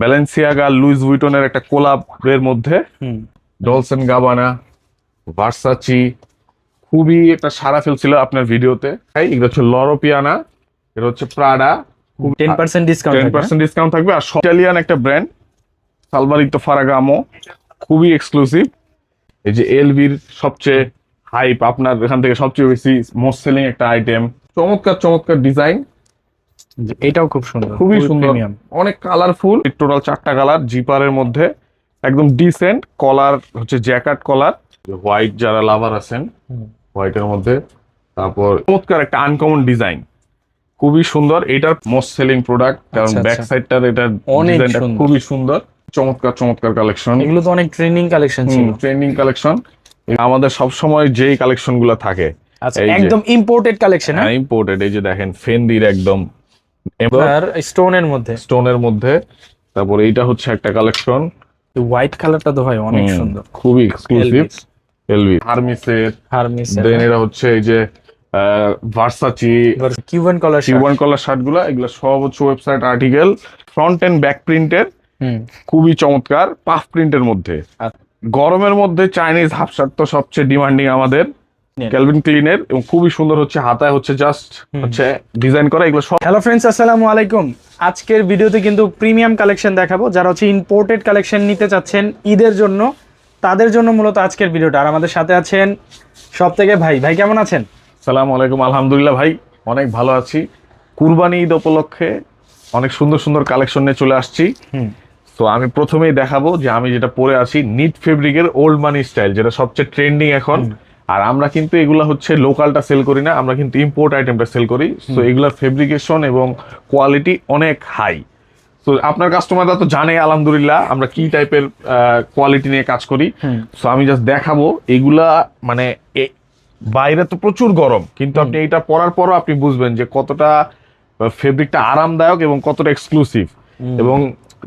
ব্যালেন্সিয়াগা Luis উইটনের একটা কোলাবের মধ্যে ডলসেন গাবানা Versace খুবই একটা সারা ফেলছিল আপনার ভিডিওতে এই এগুলো হচ্ছে লরোপিয়ানা এটা হচ্ছে Prada ten percent discount ten percent discount থাকবে। আর ইটালিয়ান একটা ব্র্যান্ড সালভারিতো ফারাগামো খুবই এক্সক্লুসিভ এই যে এলভির সবচেয়ে হাইপ আপনার এখান থেকে সবচেয়ে বেশি মোস্ট সেলিং একটা আইটেম চমৎকার চমৎকার ডিজাইন এটাও খুব সুন্দর খুবই সুন্দর। অনেক কালারফুল টোটাল চারটা কালার জিপারের মধ্যে একদম ডিসেন্ট কলার হচ্ছে জ্যাকেট কলার হোয়াইট যারা লাভার আছেন হোয়াইটের মধ্যে তারপর চমৎকার একটা আনকমন ডিজাইন খুবই সুন্দর এটার মোস্ট সেলিং প্রোডাক্ট কারণ ব্যাক আচ্ছা। সাইডটার এটা অনেক সুন্দর। খুবই সুন্দর চমৎকার চমৎকার কালেকশন এগুলো তো অনেক ট্রেনিং কালেকশন ছিল। ট্রেন্ডিং কালেকশন আমাদের সব সময় যেই কালেকশনগুলো থাকে আচ্ছা একদম ইম্পোর্টেড কালেকশন হ্যাঁ? ইম্পোর্টেড এই যে দেখেন ফেন্ডির একদম আর স্টোনের মধ্যে। স্টোনের মধ্যে। তারপর এইটা হচ্ছে একটা কালেকশন হোয়াইট কালারটা তো ভাই অনেক সুন্দর। খুবই এক্সক্লুসিভ এলভি হারমিসের হারমিস দেন এরা হচ্ছে এই যে Versace Cuban collar Cuban collar শার্টগুলা এগুলো সব হচ্ছে website article front and back প্রিন্টের হুম। খুবই চমৎকার পাফ প্রিন্টের মধ্যে। আচ্ছা। গরমের মধ্যে চাইনিজ হাফ শার্ট তো সবচেয়ে ডিমান্ডিং আমাদের. ক্যালভিন ক্লিনের এবং খুবই সুন্দর হচ্ছে হাতায় হচ্ছে জাস্ট হচ্ছে ডিজাইন করা এগুলো সব হ্যালো ফ্রেন্ডস আসসালামু আলাইকুম। আজকের ভিডিওতে কিন্তু প্রিমিয়াম কালেকশন দেখাবো যারা হচ্ছে ইম্পোর্টেড কালেকশন নিতে চাচ্ছেন ঈদের জন্য তাদের জন্য মূলত আজকের ভিডিওটা। আর আমাদের সাথে আছেন সব থেকে ভাই। ভাই কেমন আছেন? সালাম আলাইকুম আলহামদুলিল্লাহ ভাই অনেক ভালো আছি। কুরবানি ঈদ উপলক্ষে অনেক সুন্দর সুন্দর কালেকশন নিয়ে চলে আসছি। তো আমি প্রথমেই দেখাবো যে আমি যেটা পরে আছি নিট ফেব্রিকের ওল্ড মানি স্টাইল যেটা সবচেয়ে ট্রেন্ডিং এখন। আর আমরা কিন্তু এগুলা হচ্ছে লোকালটা সেল করি না আমরা কিন্তু ইম্পোর্ট আইটেমটা সেল করি। তো এগুলার ফেব্রিকেশন এবং কোয়ালিটি অনেক হাই তো আপনার কাস্টমাররা তো জানে আলহামদুলিল্লাহ আমরা কি টাইপের কোয়ালিটি নিয়ে কাজ করি। সো আমি জাস্ট দেখাবো এগুলা মানে বাইরে তো প্রচুর গরম কিন্তু আপনি এটা পরার পরও আপনি বুঝবেন যে কতটা ফেব্রিকটা আরামদায়ক এবং কতটা এক্সক্লুসিভ এবং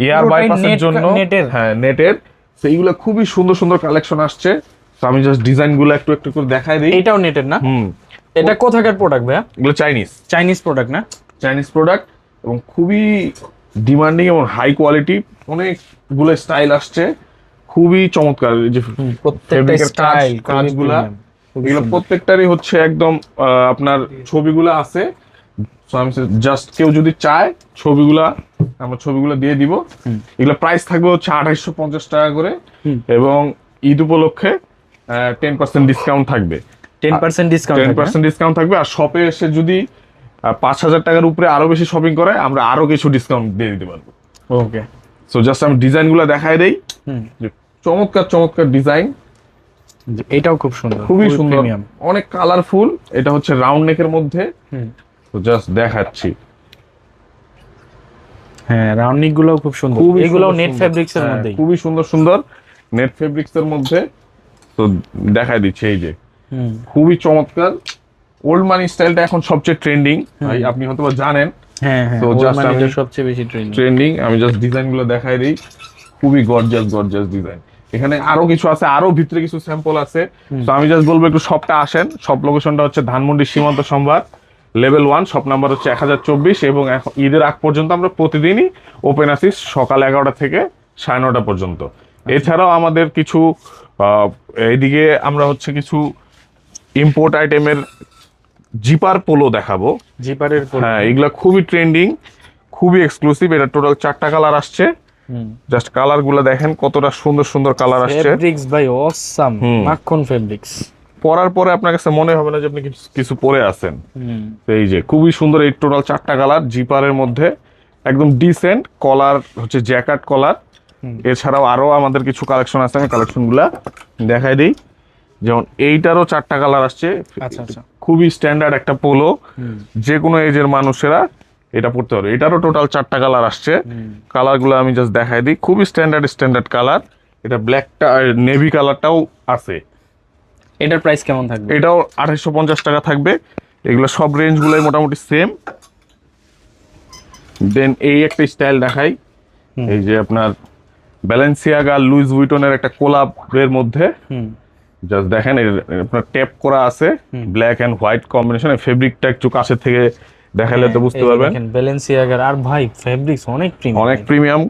এয়ার বাইপাসের জন্য। হ্যাঁ নেটের সেইগুলো খুবই সুন্দর সুন্দর কালেকশন আসছে। তো আমি জাস্ট ডিজাইনগুলো একটু একটু করে দেখাই দিই। এটাও নেটের না? হুম। এটা কোথাকার প্রোডাক্ট ভাইয়া? এগুলো চাইনিজ চাইনিজ প্রোডাক্ট না? চাইনিজ প্রোডাক্ট এবং খুবই ডিমান্ডিং এবং হাই কোয়ালিটি অনেকগুলো স্টাইল আসছে। খুবই চমৎকার যে প্রত্যেকটা স্টাইল কাজগুলা। এগুলো প্রত্যেকটারই হচ্ছে একদম আপনার ছবিগুলো আছে। জাস্ট কেউ যদি চায় ছবিগুলা আমরা ছবিগুলো দিয়ে দিব। এগুলো প্রাইস থাকবে হচ্ছে আঠাইশো পঞ্চাশ টাকা করে। এবং ঈদ উপলক্ষে টেন পার্সেন্ট ডিসকাউন্ট থাকবে। Ten percent discount ten percent discount থাকবে আর শপে এসে যদি পাঁচ হাজার টাকার উপরে আরও বেশি শপিং করে আমরা আরও কিছু ডিসকাউন্ট দিয়ে দিতে পারব। ওকে সো জাস্ট আমি ডিজাইনগুলো দেখাই দেই। চমৎকার চমৎকার ডিজাইন এটাও খুব সুন্দর খুবই সুন্দর। অনেক কালারফুল এটা হচ্ছে রাউন্ড নেকের মধ্যে। হুম। তো জাস্ট দেখাচ্ছি। হ্যাঁ রাউন্ডিং গুলোও খুব সুন্দর। এগুলোও নেট। ফেব্রিক্স এর হ্যাঁ, মধ্যেই। খুবই সুন্দর সুন্দর। নেট ফেব্রিক্স এর মধ্যে। তো দেখাই দিচ্ছি এই যে। খুবই চমৎকার। ওল্ড মানি স্টাইলটা এখন সবচেয়ে ট্রেন্ডিং ভাই আপনি হয়তো জানেন। হ্যাঁ হ্যাঁ আমি- সবচেয়ে বেশি ট্রেন্ডিং আমি জাস্ট দেখাই দিই। খুবই গর্জাস গর্জাস ডিজাইন এখানে আরও কিছু আছে আরও ভিতরে কিছু স্যাম্পল আছে। তো আমি জাস্ট বলব একটু শপটা আসেন। সব লোকেশনটা হচ্ছে ধানমন্ডি সীমান্ত সম্ভার লেভেল ওয়ান শপ নাম্বার হচ্ছে এক হাজার চব্বিশ এবং এখন ঈদের আগ পর্যন্ত আমরা প্রতিদিনই ওপেন আছি সকাল এগারোটা থেকে সাড়ে নটা পর্যন্ত। এছাড়াও আমাদের কিছু এইদিকে আমরা হচ্ছে কিছু ইম্পোর্ট আইটেমের জিপার পোলো দেখাবো। জিপারের হ্যাঁ এগুলা খুবই ট্রেন্ডিং খুবই এক্সক্লুসিভ এটা টোটাল চারটা কালার আসছে। জাস্ট কালারগুলো দেখেন কতটা সুন্দর সুন্দর কালার আসছে। ফেব্রিক্স ভাই অসাম। মাখন ফেব্রিক্স পরার পরে আপনার কাছে মনে হবে না যে আপনি কিছু- পরে আছেন। হুম। এই যে খুবই সুন্দর এই টোটাল চারটা কালার জিপারের মধ্যে একদম ডিসেন্ট কলার হচ্ছে জ্যাকেট কলার। এছাড়াও আরও আমাদের কিছু কালেকশন আছে আমি কালেকশনগুলা দেখাই দিই। যেমন এইটারও চারটা কালার আসছে। আচ্ছা আচ্ছা। খুবই স্ট্যান্ডার্ড একটা পোলো যে কোনো এজের মানুষেরা এটা পড়তে পারবে। এটারও টোটাল চারটা কালার আসছে। কালারগুলো আমি জাস্ট দেখাই দিই। খুবই স্ট্যান্ডার্ড স্ট্যান্ডার্ড কালার এটা ব্ল্যাকটা নেভি কালারটাও আছে। এটার প্রাইস কেমন থাকবে? এটাও আঠাইশো পঞ্চাশ টাকা থাকবে। এগুলো সব রেঞ্জগুলোই মোটামুটি সেম দেন এই একটা স্টাইল দেখাই। এই যে আপনার ব্যালেন্সিয়াগা লুইস উইটনের একটা কোলাবের মধ্যে। জাস্ট দেখেন এর আপনার ট্যাপ করা আছে। ব্ল্যাক অ্যান্ড হোয়াইট কম্বিনেশন ফেব্রিকটা একটু কাছে থেকে দেখালে তো বুঝতে পারবেন। ব্যালেন্সিয়াগার আর ভাই ফেব্রিক্স অনেক প্রিমিয়াম অনেক প্রিমিয়াম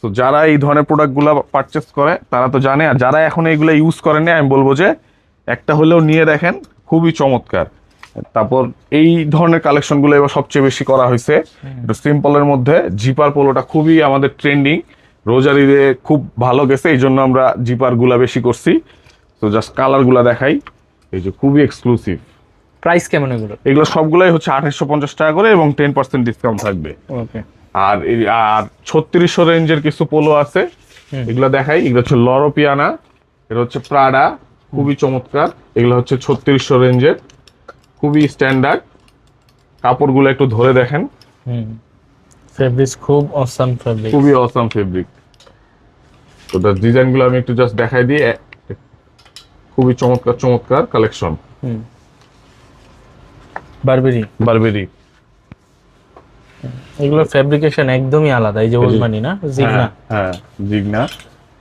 তো যারা এই ধরনের প্রোডাক্টগুলো পারচেস করে তারা তো জানে। আর যারা এখন এইগুলো ইউজ করেনি আমি বলব যে একটা হলেও নিয়ে দেখেন খুবই চমৎকার। তারপর এই ধরনের কালেকশনগুলো এবার সবচেয়ে বেশি করা হয়েছে। সিম্পলের মধ্যে জিপার পোলোটা খুবই আমাদের ট্রেন্ডিং রোজারিতে খুব ভালো গেছে এই জন্য আমরা জিপারগুলা বেশি করছি। তো জাস্ট কালারগুলা দেখাই। এই যে খুবই এক্সক্লুসিভ প্রাইস কেমন এগুলো? এগুলো সবগুলাই হচ্ছে আঠাশশো পঞ্চাশ টাকা করে এবং টেন পার্সেন্ট ডিসকাউন্ট থাকবে। ওকে আর আর ছত্রিশশো রেঞ্জের কিছু পোলো আছে এগুলো দেখাই। এগুলো হচ্ছে লরোপিয়ানা এটা হচ্ছে প্রাডা খুবই চমৎকার। এগুলো হচ্ছে ছত্রিশশো রেঞ্জের খুবই স্ট্যান্ডার্ড কাপড়গুলো একটু ধরে দেখেন। হুম। ফেব্রিক্স খুব অসাম ফেব্রিক খুবই অসাম ফেব্রিক তো তার ডিজাইনগুলো আমি একটু জাস্ট দেখাই দিই। খুবই চমৎকার চমৎকার কালেকশন হুম। বারবেরি বারবেরি এগুলোর ফেব্রিকেশন একদমই আলাদা এই যে ওলমানি না? জিগনা। হ্যাঁ, হ্যাঁ জিগনা।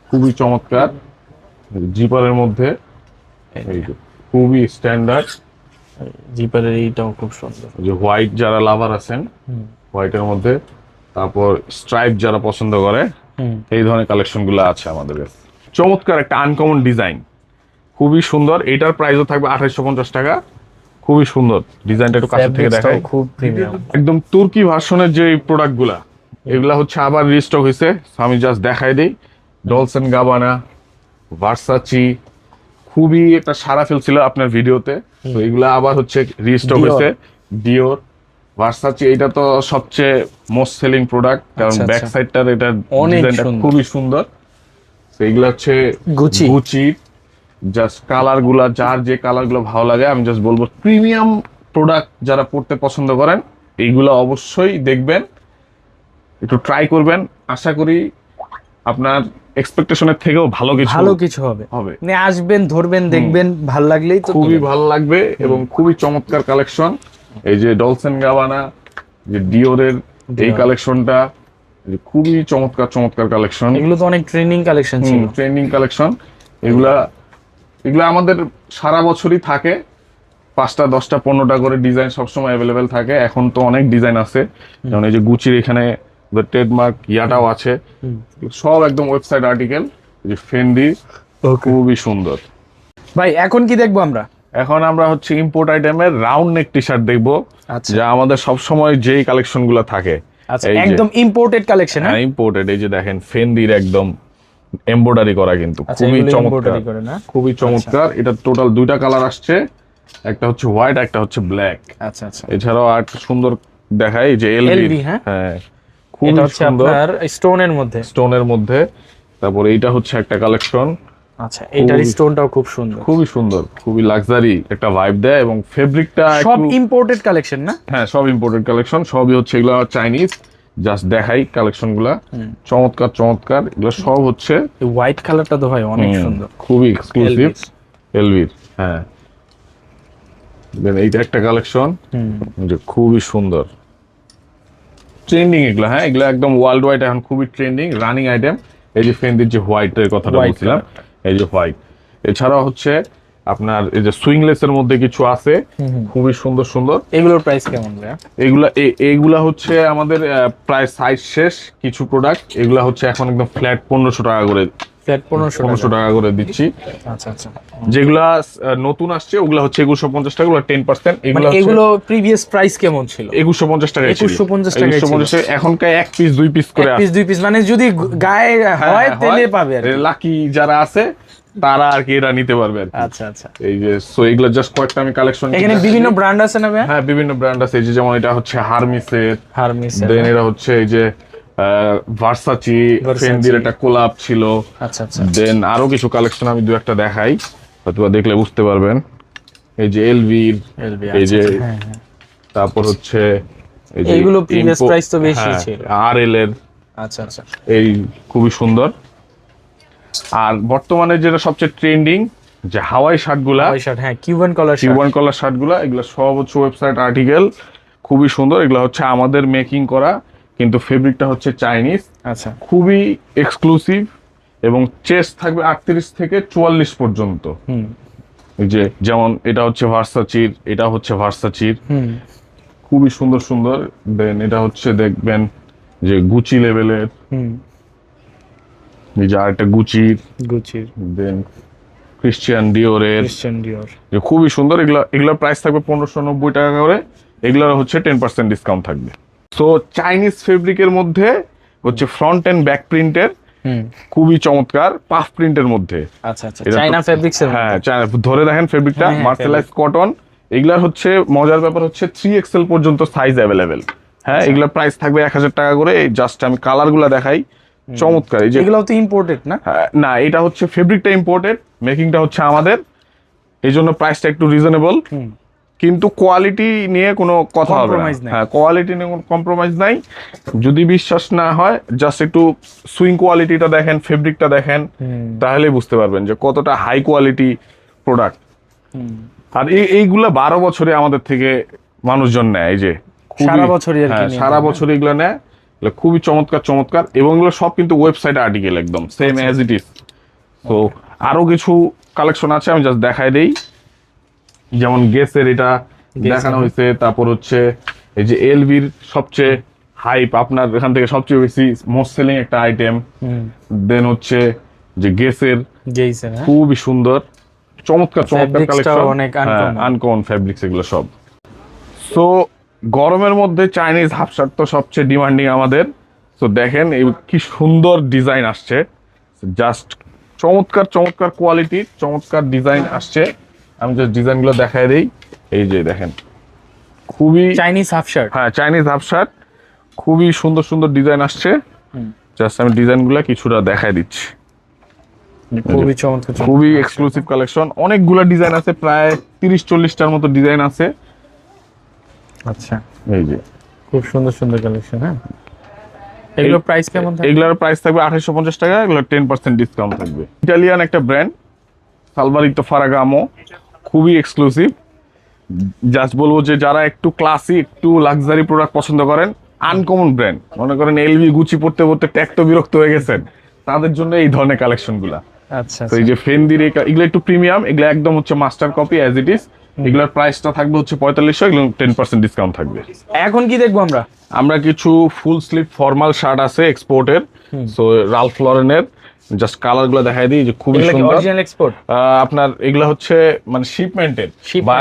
খুবই চমৎকার। জিপারের মধ্যে খুবই স্ট্যান্ডার্ড জিপারের এইটাও খুব সুন্দর। যে হোয়াইট যারা লাভার আছেন হোয়াইটের মধ্যে তারপর স্ট্রাইপ যারা পছন্দ করে এই ধরনের কালেকশনগুলো আছে আমাদের কাছে। চমৎকার একটা আনকমন ডিজাইন খুবই সুন্দর। এটার প্রাইসও থাকবে আঠাইশশো পঞ্চাশ টাকা। খুবই সুন্দর। ডিজাইনটা একটু কাছে থেকে দেখাই। খুব একদম তুর্কি ভার্সনের যে প্রোডাক্টগুলা এগুলা হচ্ছে আবার রিস্টক হয়েছে আমি জাস্ট দেখাই দিই। ডলসেন গাবানা ভার্সাচি খুবই একটা সারা ফেলছিল আপনার ভিডিওতে তো। এগুলা আবার হচ্ছে রিস্টক হয়েছে ডিওর ভার্সাচি এটা তো সবচেয়ে মোস্ট সেলিং প্রোডাক্ট কারণ ব্যাক আচ্ছা। সাইডটার এটা ডিজাইনটা খুবই সুন্দর। এগুলা হচ্ছে গুচি গুচি জাস্ট কালারগুলা যার যে কালারগুলো ভালো লাগে আমি জাস্ট বলব প্রিমিয়াম প্রোডাক্ট যারা পড়তে পছন্দ করেন এইগুলো অবশ্যই দেখবেন একটু ট্রাই করবেন। আশা করি আপনার এক্সপেকটেশনের থেকেও ভালো কিছু ভালো কিছু হবে। হবে। মানে আসবেন ধরবেন দেখবেন ভালো লাগলেই তো খুবই ভালো লাগবে এবং খুবই চমৎকার কালেকশন এই যে ডলসেন গাবানা যে ডিওরের এই কালেকশনটা খুবই চমৎকার চমৎকার কালেকশন এগুলো তো অনেক ট্রেন্ডিং কালেকশন ছিল। ট্রেন্ডিং কালেকশন এগুলা এগুলা আমাদের সারা বছরই থাকে। পাঁচটা দশটা পনেরোটা করে ডিজাইন সবসময় অ্যাভেলেবেল থাকে। এখন তো অনেক ডিজাইন আছে। যেমন এই যে গুচির এখানে ট্রেডমার্ক ইয়াটাও আছে। সব একদম ওয়েবসাইট আর্টিকেল যে ফেন্ডি খুবই সুন্দর। ভাই এখন কি দেখব আমরা? এখন আমরা হচ্ছে ইম্পোর্ট আইটেমের রাউন্ড নেক টি শার্ট দেখব আচ্ছা। যা আমাদের সবসময় যেই কালেকশনগুলো থাকে। আচ্ছা একদম ইম্পোর্টেড কালেকশন হ্যাঁ? ইম্পোর্টেড এই যে দেখেন ফেন্ডির একদম এমব্রয়ডারি করা কিন্তু। আচ্ছা খুবই চমৎকার। করে না? খুবই চমৎকার। এটা টোটাল দুইটা কালার আসছে একটা হচ্ছে হোয়াইট একটা হচ্ছে ব্ল্যাক আচ্ছা আচ্ছা। এছাড়াও আর সুন্দর দেখায় যে এলবি হ্যাঁ? হ্যাঁ এটা খুবই হচ্ছে সুন্দর। স্টোনের মধ্যে। স্টোনের মধ্যে। তারপর এইটা হচ্ছে একটা কালেকশন আচ্ছা এটার স্টোনটাও খুব সুন্দর। খুবই সুন্দর খুবই লাক্সারি একটা ভাইব দেয় এবং ফেব্রিকটা সব ইম্পোর্টেড কালেকশন না? হ্যাঁ সব ইম্পোর্টেড কালেকশন সবই হচ্ছে এগুলো চাইনিজ জাস্ট দেখাই কালেকশনগুলা চমৎকার চমৎকার এগুলো সব হচ্ছে হোয়াইট কালারটা তো ভাই অনেক সুন্দর। খুবই এক্সক্লুসিভ এলভির হ্যাঁ। দেন এইটা একটা কালেকশন যে খুবই সুন্দর। ট্রেন্ডিং এগুলো হ্যাঁ এগুলো একদম ওয়ার্ল্ড ওয়াইড এখন খুবই ট্রেন্ডিং রানিং আইটেম এই যে ফেন্ডির যে হোয়াইটের কথাটা বলছিলাম। এই যে হোয়াইট এছাড়াও হচ্ছে আপনার এই যে সুইংলেস এর মধ্যে কিছু আছে। খুবই সুন্দর সুন্দর। এগুলোর প্রাইস কেমন এগুলা এইগুলা হচ্ছে আমাদের প্রায় সাইজ শেষ কিছু প্রোডাক্ট এগুলা হচ্ছে এখন একদম ফ্ল্যাট পনেরোশো টাকা করে ফ্ল্যাট পনেরোশো টাকা। টাকা করে দিচ্ছি। আচ্ছা আচ্ছা। যেগুলা নতুন আসছে ওগুলা হচ্ছে একুশশো পঞ্চাশ টাকা ওগুলো টেন পার্সেন্ট মানে এগুলো এগুলো প্রিভিয়াস প্রাইস কেমন ছিল? একুশশো পঞ্চাশ টাকা 2150 টাকায় ছিল। পঞ্চাশ এখনকার এক পিস দুই পিস করে পিস দুই পিস মানে যদি গায়ে হ্যাঁ, হয় তেলে পাবে আর লাকি যারা আছে তারা আর কি এটা নিতে পারবে আচ্ছা আচ্ছা। এই যে সো এগুলো জাস্ট কয়েকটা আমি কালেকশন এখানে বিভিন্ন ব্র্যান্ড আছে না হ্যাঁ বিভিন্ন ব্র্যান্ড আছে। এই যে যেমন এটা হচ্ছে হারমিসের হারমিস দেন এটা হচ্ছে এই যে ভার্সাচি। ফেন্ডির একটা কোলাপ ছিল। আচ্ছা আচ্ছা দেন আরও কিছু কালেকশন আমি দু একটা দেখাই। হয়তো দেখলে বুঝতে পারবেন। এই যে এলভির এই আচ্ছা, যে আচ্ছা, হ্যাঁ, হ্যাঁ। তারপর হচ্ছে এই এইগুলো Impo- price তো বেশি হ্যাঁ, ছিল। আর এল এর। আচ্ছা আচ্ছা। এই খুবই সুন্দর। আর বর্তমানে যেটা সবচেয়ে ট্রেন্ডিং যে হাওয়াই শার্টগুলা শার্ট হ্যাঁ Cuban collar shirt. Cuban collar শার্টগুলা এগুলো সব হচ্ছে ওয়েবসাইট আর্টিকেল খুবই সুন্দর এগুলো হচ্ছে আমাদের মেকিং করা কিন্তু ফেব্রিকটা হচ্ছে চাইনিজ আচ্ছা। খুবই এক্সক্লুসিভ এবং চেস্ট থাকবে আটত্রিশ থেকে চুয়াল্লিশ পর্যন্ত। যে যেমন এটা হচ্ছে ভার্সাচির এটা হচ্ছে ভার্সাচির হুম। খুবই সুন্দর সুন্দর। দেন এটা হচ্ছে দেখবেন যে গুচি লেভেলের হুম। এই যে আরেকটা গুচির গুচির দেন ক্রিশ্চিয়ান ডিওরের ক্রিশ্চিয়ান ডিওর যে খুবই সুন্দর এগুলো এগুলোর প্রাইস থাকবে পনেরোশো নব্বই টাকা করে এগুলোর হচ্ছে টেন পার্সেন্ট ডিসকাউন্ট থাকবে। তো চাইনিজ ফেব্রিকের মধ্যে হচ্ছে ফ্রন্ট এন্ড ব্যাক প্রিন্টের খুবই চমৎকার পাফ প্রিন্টের মধ্যে। আচ্ছা আচ্ছা ফেব্রিক্স হ্যাঁ চায়না- ধরে দেখেন ফেব্রিকটা মার্সেলাইজ কটন এগুলার হচ্ছে মজার ব্যাপার হচ্ছে থ্রি এক্সেল পর্যন্ত সাইজ অ্যাভেলেবেল হ্যাঁ আচ্ছা। এগুলার প্রাইস থাকবে এক হাজার টাকা করে জাস্ট আমি কালারগুলা দেখাই। চমৎকার এই যে এগুলো তো ইম্পোর্টেড না? হ্যাঁ, না এটা হচ্ছে ফেব্রিকটা ইম্পোর্টেড মেকিংটা হচ্ছে আমাদের। এই জন্য প্রাইসটা একটু রিজনেবল কিন্তু কোয়ালিটি নিয়ে কোনো কথা হবে না। হ্যাঁ কোয়ালিটি নিয়ে কোনো কম্প্রোমাইজ নাই। যদি বিশ্বাস না হয় জাস্ট একটু সুইং কোয়ালিটিটা দেখেন ফেব্রিকটা দেখেন হুম। তাহলেই বুঝতে পারবেন যে কতটা হাই কোয়ালিটি প্রোডাক্ট আর এই এইগুলা বারো বছরে আমাদের থেকে মানুষজন নেয় এই যে সারা বছরই হ্যাঁ, সারা বছর এগুলো নেয়। এগুলো খুবই চমৎকার চমৎকার। এবং এগুলো সব কিন্তু ওয়েবসাইট আর্টিকেল একদম সেম আচ্ছা। অ্যাজ ইট ইজ তো আরও কিছু কালেকশন আছে আমি জাস্ট দেখাই দেই। যেমন গেসের এটা দেখানো হ্যাঁ। হয়েছে তারপর হচ্ছে এই যে এলভির সবচেয়ে হাইপ আপনার এখান থেকে সবচেয়ে বেশি মোস্ট সেলিং একটা আইটেম দেন হচ্ছে যে গেসের হ্যাঁ? খুবই সুন্দর চমৎকার চমৎকার কালেকশন অনেক আনকমন ফ্যাব্রিক্স এগুলো সব। সো গরমের মধ্যে চাইনিজ হাফ শার্ট তো সবচেয়ে ডিমান্ডিং আমাদের। তো দেখেন এই কি সুন্দর ডিজাইন আসছে। জাস্ট চমৎকার চমৎকার কোয়ালিটির চমৎকার ডিজাইন আসছে। আমি জাস্ট ডিজাইনগুলো দেখাই দিই। এই যে দেখেন খুবই চাইনিজ হাফ শার্ট হ্যাঁ চাইনিজ হাফ শার্ট খুবই সুন্দর সুন্দর ডিজাইন আসছে। জাস্ট আমি ডিজাইনগুলো কিছুটা দেখাই দিচ্ছি। খুবই চমৎকার চমৎকার। খুবই এক্সক্লুসিভ কালেকশন অনেকগুলো ডিজাইন আছে প্রায় তিরিশ চল্লিশটার মতো ডিজাইন আছে। আচ্ছা। এই যে। খুব সুন্দর সুন্দর কালেকশন হ্যাঁ? এগুলো প্রাইস কেমন থাকে এগুলোর প্রাইস থাকবে আঠাশশো পঞ্চাশ টাকা এগুলো টেন পার্সেন্ট ডিসকাউন্ট থাকবে। ইটালিয়ান একটা ব্র্যান্ড সালভারিতো ফারাগামো খুবই এক্সক্লুসিভ জাস্ট বলব যে যারা একটু ক্লাসি একটু লাক্সারি প্রোডাক্ট পছন্দ করেন আনকমন ব্র্যান্ড মনে করেন এলভি গুচি পড়তে পড়তে ট্যাগ তো বিরক্ত হয়ে গেছেন তাদের জন্য এই ধরনের কালেকশনগুলা। আচ্ছা তো এই যে ফেন্দির এগুলো একটু প্রিমিয়াম এগুলো একদম হচ্ছে master copy as it is এগুলোর প্রাইসটা থাকবে হচ্ছে পঁয়তাল্লিশশো এগুলো টেন পার্সেন্ট ডিসকাউন্ট থাকবে। এখন কি দেখব আমরা? আমরা কিছু ফুল স্লিভ ফর্মাল শার্ট আছে এক্সপোর্টের সো রালফ লরেনের জাস্ট কালারগুলো দেখাই দিই যে খুবই সুন্দর। অরিজিনাল এক্সপোর্ট আপনার এগুলো হচ্ছে মানে শিপমেন্টের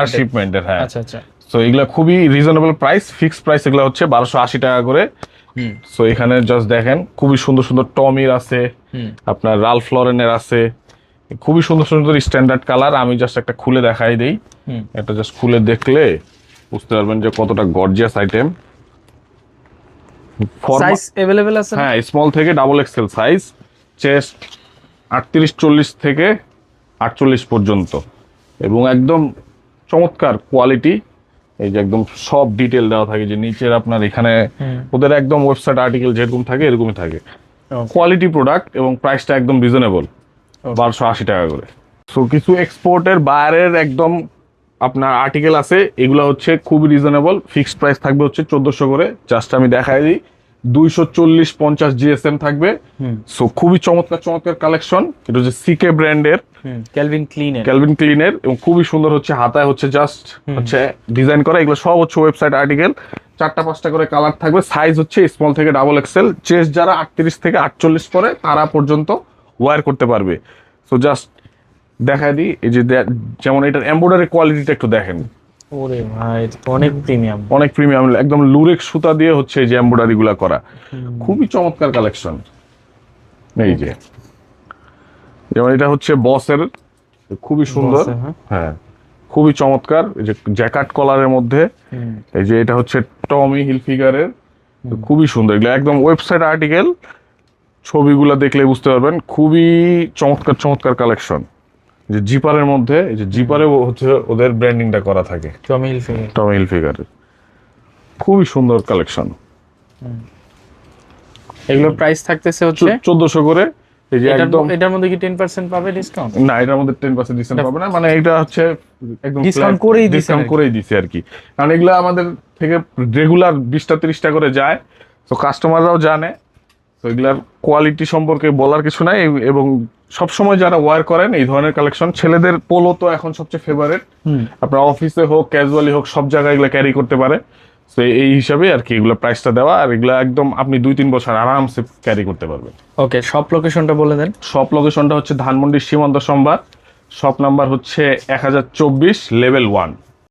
এর। শিপমেন্টের হ্যাঁ। আচ্ছা আচ্ছা। সো এগুলো খুবই রিজনেবল প্রাইস ফিক্সড প্রাইস এগুলো হচ্ছে বারোশো আশি টাকা করে। সো এখানে জাস্ট দেখেন খুবই সুন্দর সুন্দর টমির আছে আপনার রালফ লরেনের আছে। খুবই সুন্দর সুন্দর স্ট্যান্ডার্ড কালার আমি জাস্ট একটা খুলে দেখাই দিই হুম এটা জাস্ট খুলে দেখলে বুঝতে পারবেন যে কতটা গর্জিয়াস আইটেম সাইজ अवेलेबल আছে না? হ্যাঁ স্মল থেকে ডাবল এক্সেল সাইজ চেস্ট আটত্রিশ চল্লিশ থেকে আটচল্লিশ পর্যন্ত এবং একদম চমৎকার কোয়ালিটি এই যে একদম সব ডিটেল দেওয়া থাকে যে নিচের আপনার এখানে হুম। ওদের একদম ওয়েবসাইট আর্টিকেল যেরকম থাকে এরকমই থাকে Okay. কোয়ালিটি প্রোডাক্ট এবং প্রাইসটা একদম রিজনেবল বারোশো আশি টাকা করে। সো কিছু এক্সপোর্টের বাইরের একদম আপনার আর্টিকেল আছে এগুলো হচ্ছে খুবই রিজনেবল ফিক্সড প্রাইস থাকবে হচ্ছে চোদ্দশো করে। জাস্ট আমি দেখাই দিই দুইশো চল্লিশ পঞ্চাশ জিএসএম থাকবে। সো খুবই চমৎকার চমৎকার কালেকশন এটা হচ্ছে সিকে ব্র্যান্ডের ক্যালভিন ক্লিনের ক্যালভিন ক্লিনের এবং খুবই সুন্দর হচ্ছে হাতায় হচ্ছে জাস্ট হচ্ছে ডিজাইন করা। এগুলো সব হচ্ছে ওয়েবসাইট আর্টিকেল চারটা পাঁচটা করে কালার থাকবে। সাইজ হচ্ছে স্মল থেকে ডাবল এক্সেল চেস্ট যারা আটত্রিশ থেকে আটচল্লিশ পরে তারা পর্যন্ত ওয়্যার করতে পারবে। সো জাস্ট দেখা দিই এই যে যেমন এটার এম্ব্রয়ডারি কোয়ালিটিটা একটু দেখেন। ওরে ভাই অনেক প্রিমিয়াম অনেক প্রিমিয়াম একদম লুরেক সুতা দিয়ে হচ্ছে এই যে এম্ব্রয়ডারি গুলা করা। খুবই চমৎকার কালেকশন এই যে। যেমন এটা হচ্ছে বসের খুবই সুন্দর। হ্যাঁ। হ্যাঁ খুবই চমৎকার। এই যে জ্যাকাট কলারের মধ্যে। এই যে এটা হচ্ছে টমি হিল ফিগারের খুবই সুন্দর। এগুলো একদম ওয়েবসাইট আর্টিকেল ছবিগুলো দেখলে বুঝতে পারবেন খুবই চমৎকার চমৎকার কালেকশন যে জিপারের মধ্যে এই যে জিপারে হচ্ছে ওদের ব্র্যান্ডিংটা করা থাকে। টমিল ফিগার টমি হিল ফিগারের খুবই সুন্দর কালেকশন এগুলোর প্রাইস থাকতেছে হচ্ছে? চোদ্দশো করে। এই যে এটার একদম এটার মধ্যে কি 10% পাবে ডিসকাউন্ট না এটার মধ্যে টেন পার্সেন্ট ডিসকাউন্ট পাবে না। মানে এটা হচ্ছে একদম Discount করেই দিছে ডিসকাউন্ট করেই দিছে আর কি। কারণ এগুলো আমাদের থেকে রেগুলার বিশটা তিরিশটা করে যায়। তো কাস্টমাররাও জানে। তো এগুলার কোয়ালিটি সম্পর্কে বলার কিছু নাই এবং সবসময় যারা ওয়ার করেন এই ধরনের কালেকশন ছেলেদের পোলো তো এখন সবচেয়ে ফেভারিট আপনার অফিসে হোক ক্যাজুয়ালি হোক সব জায়গায় এগুলো ক্যারি করতে পারে। তো এই হিসাবে আর কি এগুলো প্রাইসটা দেওয়া আর এগুলো একদম আপনি দুই তিন বছর আরামসে ক্যারি করতে পারবেন। ওকে সব লোকেশনটা বলে দেন। শপ লোকেশনটা হচ্ছে ধানমন্ডির সীমান্ত সম্বাদ। শপ নাম্বার হচ্ছে এক হাজার চব্বিশ লেভেল ওয়ান